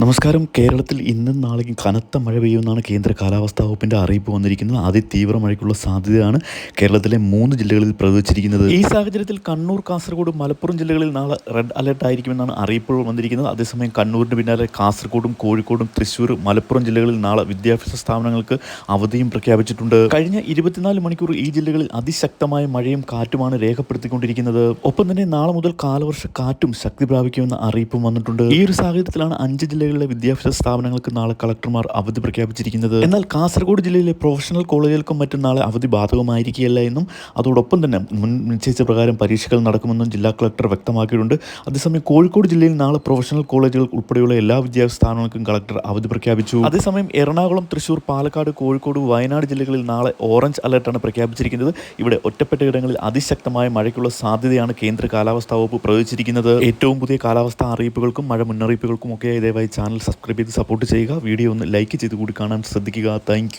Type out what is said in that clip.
നമസ്കാരം. കേരളത്തിൽ ഇന്നും നാളെയും കനത്ത മഴ പെയ്യുമെന്നാണ് കേന്ദ്ര കാലാവസ്ഥാ വകുപ്പിന്റെ അറിയിപ്പ് വന്നിരിക്കുന്നത്. അതിതീവ്ര മഴയ്ക്കുള്ള സാധ്യതയാണ് കേരളത്തിലെ മൂന്ന് ജില്ലകളിൽ പ്രവചിച്ചിരിക്കുന്നത്. ഈ സാഹചര്യത്തിൽ കണ്ണൂർ കാസർഗോഡ് മലപ്പുറം ജില്ലകളിൽ നാളെ റെഡ് അലർട്ട് ആയിരിക്കുമെന്നാണ് അറിയിപ്പ് വന്നിരിക്കുന്നത്. അതേസമയം കണ്ണൂരിന് പിന്നാലെ കാസർഗോഡും കോഴിക്കോടും തൃശ്ശൂർ മലപ്പുറം ജില്ലകളിൽ നാളെ വിദ്യാഭ്യാസ സ്ഥാപനങ്ങൾക്ക് അവധിയും പ്രഖ്യാപിച്ചിട്ടുണ്ട്. കഴിഞ്ഞ ഇരുപത്തിനാല് മണിക്കൂർ ഈ ജില്ലകളിൽ അതിശക്തമായ മഴയും കാറ്റുമാണ് രേഖപ്പെടുത്തിക്കൊണ്ടിരിക്കുന്നത്. ഒപ്പം തന്നെ നാളെ മുതൽ കാലവർഷ കാറ്റും ശക്തി പ്രാപിക്കുമെന്ന അറിയിപ്പും വന്നിട്ടുണ്ട്. ഈ ഒരു സാഹചര്യത്തിലാണ് അഞ്ച് ജില്ലകളിലെ വിദ്യാഭ്യാസ സ്ഥാപനങ്ങൾക്ക് നാളെ കളക്ടർമാർ അവധി പ്രഖ്യാപിച്ചിരിക്കുന്നത്. എന്നാൽ കാസർഗോഡ് ജില്ലയിലെ പ്രൊഫഷണൽ കോളേജുകൾക്കും മറ്റും നാളെ അവധി ബാധകമായിരിക്കുകയല്ല എന്നും അതോടൊപ്പം തന്നെ മുൻ നിശ്ചയിച്ച പ്രകാരം പരീക്ഷകൾ നടക്കുമെന്നും ജില്ലാ കളക്ടർ വ്യക്തമാക്കിയിട്ടുണ്ട്. അതേസമയം കോഴിക്കോട് ജില്ലയിൽ നാളെ പ്രൊഫഷണൽ കോളേജുകൾ ഉൾപ്പെടെയുള്ള എല്ലാ വിദ്യാഭ്യാസ സ്ഥാപനങ്ങൾക്കും കളക്ടർ അവധി പ്രഖ്യാപിച്ചു. അതേസമയം എറണാകുളം തൃശൂർ പാലക്കാട് കോഴിക്കോട് വയനാട് ജില്ലകളിൽ നാളെ ഓറഞ്ച് അലർട്ടാണ് പ്രഖ്യാപിച്ചിരിക്കുന്നത്. ഇവിടെ ഒറ്റപ്പെട്ട ഇടങ്ങളിൽ അതിശക്തമായ മഴയ്ക്കുള്ള സാധ്യതയാണ് കേന്ദ്ര കാലാവസ്ഥാ വകുപ്പ് പ്രവചിച്ചിരിക്കുന്നത്. ഏറ്റവും പുതിയ കാലാവസ്ഥാ അറിയിപ്പുകൾക്കും മഴ മുന്നറിയിപ്പുകൾക്കും ഒക്കെ ദയവായി ചാനൽ സബ്സ്ക്രൈബ് ചെയ്ത് സപ്പോർട്ട് ചെയ്യുക. വീഡിയോ ഒന്ന് ലൈക്ക് ചെയ്ത് കൂടി കാണാൻ ശ്രദ്ധിക്കുക. താങ്ക്